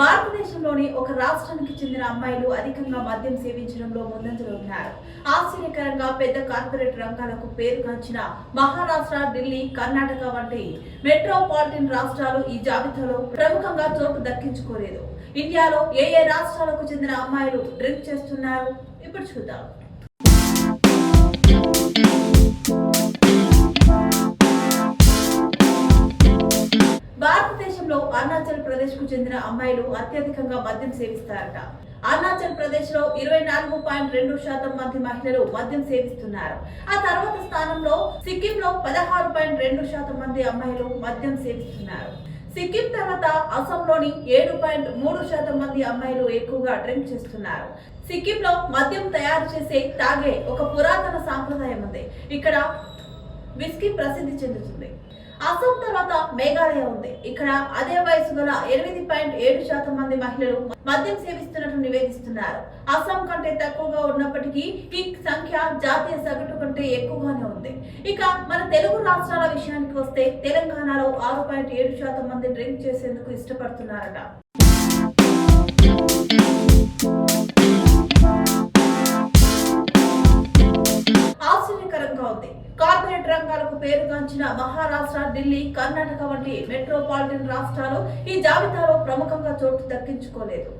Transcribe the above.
భారతదేశంలోని ఒక రాష్ట్రానికి చెందిన అమ్మాయిలు అధికంగా మద్యం సేవించడంలో ముందంజలో ఉన్నారు. ఆశ్చర్యకరంగా పెద్ద కార్పొరేట్ రంగాలకు పేరుగాంచిన మహారాష్ట్ర ఢిల్లీ కర్ణాటక వంటి మెట్రోపాలిటన్ రాష్ట్రాలు ఈ జాబితాలో ప్రముఖంగా చోటు దక్కించుకోలేదు. ఇండియాలో ఏ ఏ రాష్ట్రాలకు చెందిన అమ్మాయిలు డ్రింక్ చేస్తున్నారు? ఇప్పుడు చూద్దాం. అరుణాచల్ ప్రదేశ్కు చెందిన అమ్మాయిలు అత్యధికంగా మద్యం సేవిస్తారట. అరుణాచల్ ప్రదేశ్లో ఇరవై నాలుగు పాయింట్ రెండు శాతం మంది మహిళలు మద్యం సేవిస్తున్నారు. ఆ తర్వాత స్థానంలో సిక్కిం లో పదహారు పాయింట్ రెండు శాతం మంది అమ్మాయిలు మద్యం సేవిస్తున్నారు. సిక్కిం తర్వాత అసంలోని ఏడు పాయింట్ మూడు శాతం మంది అమ్మాయిలు ఎక్కువగా డ్రింక్ చేస్తున్నారు. సిక్కింలో మద్యం తయారు చేసే తాగే ఒక పురాతన సాంప్రదాయం ఉంది. ఇక్కడ విస్కీ ప్రసిద్ధి చెందుతుంది. అస్సాం తర్వాత మేఘాలయ ఉంది. ఇక్కడ అదే వయసు గల ఎనిమిది పాయింట్ ఏడు శాతం మంది మహిళలు మద్యం సేవిస్తున్నట్టు నివేదిస్తున్నారు. అస్సాం కంటే తక్కువగా ఉన్నప్పటికీ ఈ సంఖ్య జాతీయ సగటు కంటే ఎక్కువగానే ఉంది. ఇక మన తెలుగు రాష్ట్రాల విషయానికి వస్తే తెలంగాణలో ఆరు పాయింట్ ఏడు శాతం మంది డ్రింక్ చేసేందుకు ఇష్టపడుతున్నారట. కార్పొరేట్ రంగాలకు పేరుగాంచిన మహారాష్ట్ర ఢిల్లీ కర్ణాటక వంటి మెట్రోపాలిటన్ రాష్ట్రాలు ఈ జాబితాలో ప్రముఖంగా చోటు దక్కించుకోలేదు.